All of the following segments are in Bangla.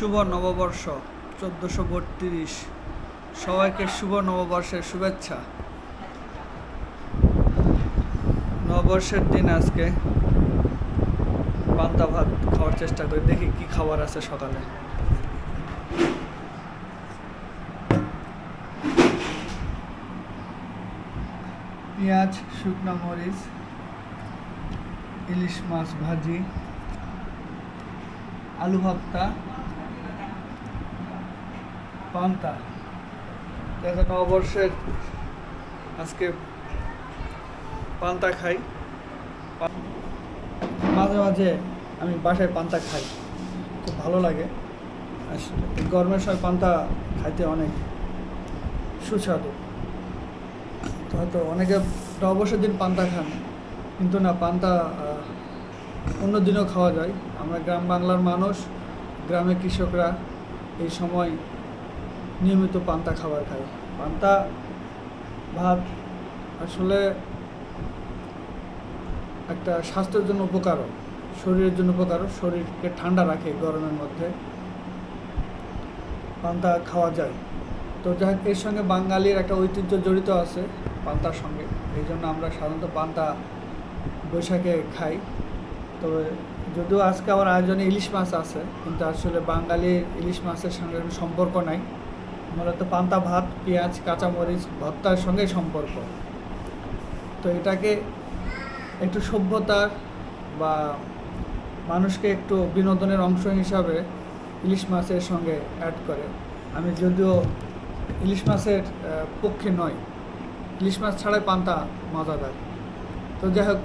শুভ নববর্ষ, চোদ্দোশো বত্রিশ। সবাইকে শুভ নববর্ষের শুভেচ্ছা। নববর্ষের দিন আজকে পান্তা ভাত খাওয়ার চেষ্টা করি, দেখি কি খাবার আছে সকালে। পেঁয়াজ, শুকনো মরিচ, ইলিশ মাছ ভাজি, আলু ভর্তা পান্তা। যাতে নববর্ষের আজকে পান্তা খাই। মাঝে মাঝে আমি বাসায় পান্তা খাই। খুব ভালো লাগে। আসলে গরমের সময় পান্তা খাইতে অনেক সুস্বাদু। হয়তো অনেকে নববর্ষের দিন পান্তা খান, কিন্তু না, পান্তা অন্য দিনও খাওয়া যায়। আমরা গ্রাম বাংলার মানুষ গ্রামে কৃষকরা এই সময় নিয়মিত পান্তা খাবার খায় পান্তা, ভাত আসলে একটা স্বাস্থ্যের জন্য উপকারও, শরীরের জন্য উপকারও, শরীরকে ঠান্ডা রাখে গরমের মধ্যে। পান্তা খাওয়া যায়। তো যাই এর সঙ্গে বাঙালির একটা ঐতিহ্য জড়িত আছে পান্তার সঙ্গে। এই জন্য আমরা সাধারণত পান্তা, বৈশাখে খাই। তবে যদিও আজকে আমার আয়োজনে ইলিশ মাছ আছে, কিন্তু আসলে বাঙালির ইলিশ মাছের সঙ্গে সম্পর্ক নাই। মূলত পান্তা ভাত, পেঁয়াজ, কাঁচামরিচ, ভর্তার সঙ্গে সম্পর্ক। তো এটাকে একটু সভ্যতার বা মানুষকে একটু বিনোদনের অংশ হিসাবে ইলিশ মাছের সঙ্গে অ্যাড করে। আমি যদিও ইলিশ মাছের পক্ষে নয় ইলিশ মাছ ছাড়াই পান্তা মজাদার। তো যাই হোক,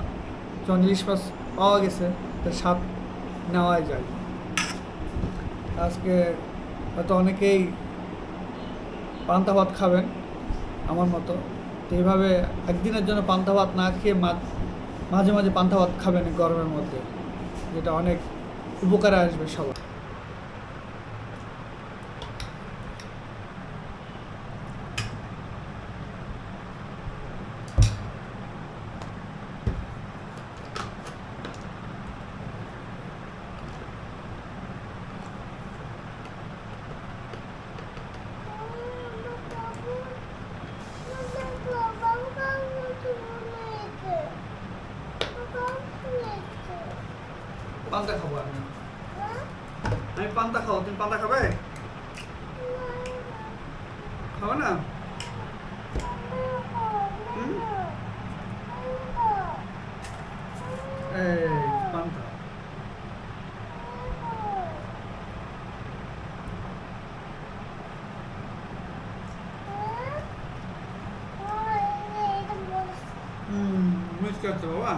যখন ইলিশ মাছ পাওয়া গেছে তার স্বাদ নেওয়াই যায়। আজকে হয়তো অনেকেই পান্তা ভাত খাবেন, আমার মতো। তো এইভাবে একদিনের জন্য পান্তা ভাত না খেয়ে মাঝে মাঝে পান্তা ভাত খাবেন গরমের মধ্যে। যেটা অনেক উপকারে আসবে সবার। পান্তা খাব আমি। আমি পান্তা খাব, তুমি পান্তা খাবে? খাবে না? এই, পান্তা। হুম বাবা?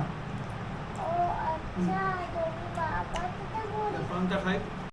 পান্তা খাই